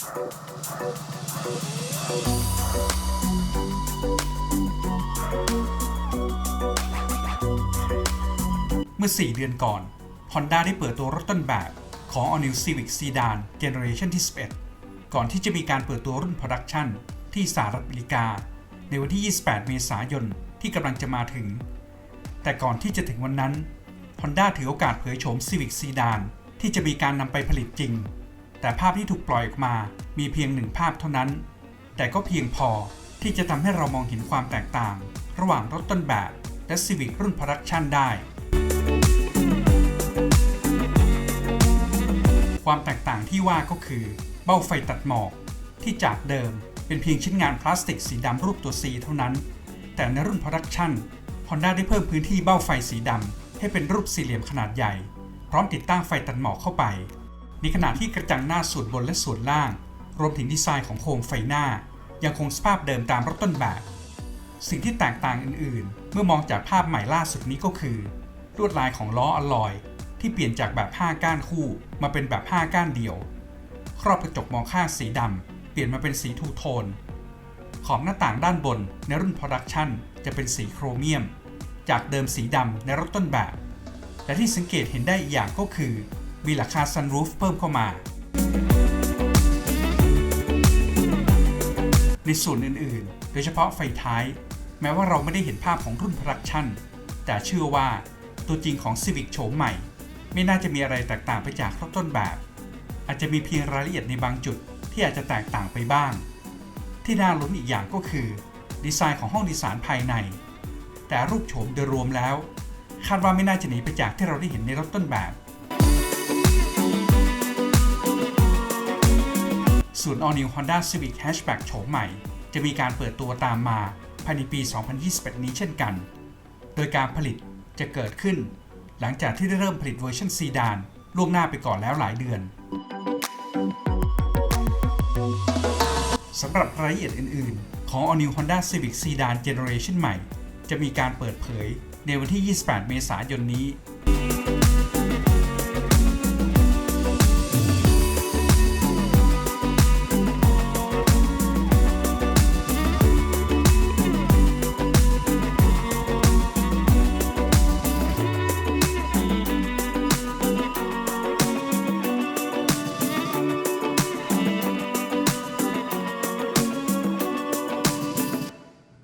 เมื่อ 4 เดือนก่อน Honda ได้เปิดตัวรถต้นแบบของ All New Civic Sedan Generation ที่ 11 ก่อนที่จะมีการเปิดตัวรุ่น Production ที่สหรัฐอเมริกา ในวันที่ 28 เมษายนที่กำลังจะมาถึง แต่ก่อนที่จะถึงวันนั้น Honda ถือโอกาสเผยโฉม Civic Sedan ที่จะมีการนำไปผลิตจริง แต่ภาพที่ถูกปล่อยออกมามีเพียงหนึ่งภาพเท่านั้น แต่ก็เพียงพอที่จะทำให้เรามองเห็นความแตกต่าง ระหว่างรถต้นแบบและ Civic รุ่น Production ได้ ความแตกต่างที่ว่าก็คือ เบ้าไฟตัดหมอก ที่จากเดิมเป็นเพียงชิ้นงานพลาสติกสีดำรูปตัว C เท่านั้น แต่ในรุ่น Production Honda ได้เพิ่มพื้นที่เบ้าไฟสีดำให้เป็นรูปสี่เหลี่ยมขนาดใหญ่ พร้อมติดตั้งไฟตัดหมอกเข้าไป ในขณะที่กระจังหน้าส่วนบนและส่วนล่าง รวมถึงดีไซน์ของโคมไฟหน้า ยังคงสภาพเดิมตามรถต้นแบบ สิ่งที่แตกต่างอื่นๆ เมื่อมองจากภาพใหม่ล่าสุดนี้ก็คือลวดลายของล้ออลลอย ที่เปลี่ยนจากแบบ5ก้านคู่มาเป็นแบบ5ก้านเดียว ครอบกระจกมองข้างสีดำเปลี่ยนมาเป็นสีทูโทน ขอบหน้าต่างด้านบนในรุ่น Production จะเป็นสีโครเมียม จากเดิมสีดำในรถต้นแบบ และที่สังเกตเห็นได้อีกอย่างก็คือ มีหลังคาซันรูฟเพิ่มเข้ามา ในส่วนอื่นๆ โดยเฉพาะไฟท้าย แม้ว่าเราไม่ได้เห็นภาพของรุ่น Production แต่เชื่อว่าตัวจริงของ Civic โฉมใหม่ ไม่น่าจะมีอะไรแตกต่างไปจากรถต้นแบบ อาจจะมีเพียงรายละเอียดในบางจุดที่อาจจะแตกต่างไปบ้าง ที่น่าลุ้นอีกอย่างก็คือ ดีไซน์ของห้องโดยสารภายใน แต่รูปโฉมโดยรวมแล้ว คาดว่าไม่น่าจะหนีไปจากที่เราได้เห็นในรถต้นแบบ ส่วน All New Honda Civic Hatchback โฉมใหม่ จะมีการเปิดตัวตามมาภายในปี 2021 นี้เช่นกัน โดยการผลิตจะเกิดขึ้น หลังจากที่ได้เริ่มผลิตเวอร์ชันซีดานล่วงหน้าไปก่อนแล้วหลายเดือนสำหรับรายละเอียดอื่น ๆ ของ All New Honda Civic Sedan Generation ใหม่ จะมีการเปิดเผยในวันที่ 28 เมษายนนี้